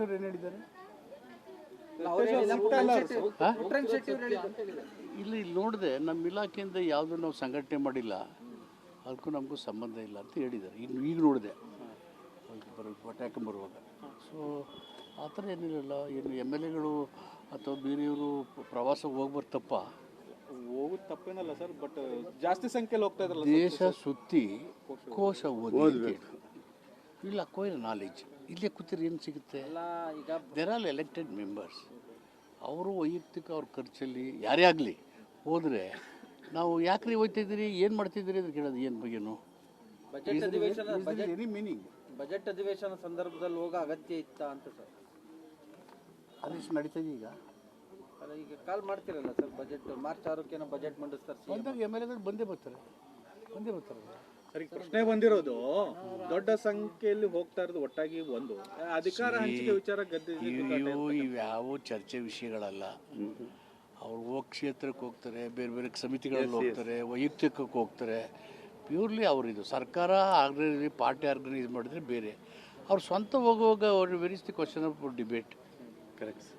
ಅವ್ರು ಏನು ಹೇಳಿದ್ದಾರೆ? ಇಲ್ಲಿ. ಇಲ್ಲ ಇಲ್ಲಿ ನೋಡಿದೆ ನಮ್ಮ ಇಲಾಖೆಯಿಂದ ಯಾವುದೂ ನಾವು ಸಂಘಟನೆ ಮಾಡಿಲ್ಲ. ಅದಕ್ಕೂ ನಮಗೂ ಸಂಬಂಧ ಇಲ್ಲ ಅಂತ ಹೇಳಿದ್ದಾರೆ. ಇನ್ನು ಈಗ ನೋಡಿದೆ. ಬರೋ ಬರುವಾಗ. ಸೊ ಆ ಥರ ಏನಿರಲ್ಲ. ಏನು ಎಂ ಎಲ್ ಎಗಳು ಅಥವಾ ಬೇರೆಯವರು ಪ್ರವಾಸ ಹೋಗ್ಬಾರ್ದು ತಪ್ಪ ಹೋಗುದು ತಪ್ಪೇನಲ್ಲ ಸರ್ ಬಟ್ ಜಾಸ್ತಿ ಸಂಖ್ಯೆಯಲ್ಲಿ ಹೋಗ್ತಾ ಇದ್ರಲ್ಲ ದೇಶ ಸುತ್ತಿ ಕೋಶ ಓದಿ. ಇಲ್ಲ ಕೋಯಿಲ್ ನಾಲೆಜ್ ಇಲ್ಲೇ ಕೂತಿರಿ ಏನು ಸಿಗುತ್ತೆ? ದೇರ್ ಆಲ್ ಎಲೆಕ್ಟೆಡ್ ಮೆಂಬರ್ಸ್ ಅವರು ವೈಯಕ್ತಿಕ ಅವ್ರ ಖರ್ಚಲ್ಲಿ ಯಾರೇ ಆಗಲಿ ಹೋದರೆ ನಾವು ಯಾಕ್ರಿ ಹೋಗ್ತಿದ್ದೀರಿ ಏನು ಮಾಡ್ತಿದ್ದೀರಿ ಅಂತ ಕೇಳೋದು ಏನು ಬಗ್ಗೆನು? ಬಜೆಟ್ ಅಧಿವೇಶನ ಬಜೆಟ್ ಎನಿ ಮೀನಿಂಗ್ ಬಜೆಟ್ ಅಧಿವೇಶನ ಸಂದರ್ಭದಲ್ಲಿ ಹೋಗೋ ಅಗತ್ಯ ಇತ್ತ ಅಂತ ಸರ್. ಅದೆಷ್ಟು ನಡೀತದೆ ಈಗ? ಅಲ್ಲ ಈಗ ಕಾಲ್ ಮಾಡ್ತಿರಲ್ಲ ಸರ್ ಬಜೆಟ್ ಮಾರ್ಚ್ ಆರಕ್ಕೇನೋ ಬಜೆಟ್ ಮಂಡಿಸ್ತಾರೆ ಸರ್ ಬಂದಾಗ ಎಂ ಎಲ್ ಎಗಳು ಬಂದೇ ಬರ್ತಾರೆ. ಬಂದೇ ಬರ್ತಾರೆ. ಸರಿ ಪ್ರಶ್ನೆ ಬಂದಿರೋದು ದೊಡ್ಡ ಸಂಖ್ಯೆಯಲ್ಲಿ ಹೋಗ್ತಾ ಇರೋದು ಒಟ್ಟಾಗಿ ಒಂದು. ಅಧಿಕಾರ ಹಂಚಿಕೆ ವಿಚಾರ ಇವು ಇವ್ಯಾವು ಚರ್ಚೆ ವಿಷಯಗಳಲ್ಲ. ಅವ್ರು ಹೋಗಿ ಕ್ಷೇತ್ರಕ್ಕೆ ಹೋಗ್ತಾರೆ ಬೇರೆ ಬೇರೆ ಸಮಿತಿಗಳಲ್ಲಿ ಹೋಗ್ತಾರೆ ವೈಯಕ್ತಿಕಕ್ಕೆ ಹೋಗ್ತಾರೆ. ಪ್ಯೂರ್ಲಿ ಅವರಿದು ಸರ್ಕಾರ ಆರ್ಗನೈಸ್ ಪಾರ್ಟಿ ಆರ್ಗನೈಸ್ ಮಾಡಿದ್ರೆ ಬೇರೆ. ಅವ್ರು ಸ್ವಂತ ಹೋಗುವಾಗ ಅವ್ರು varies the question of debate correct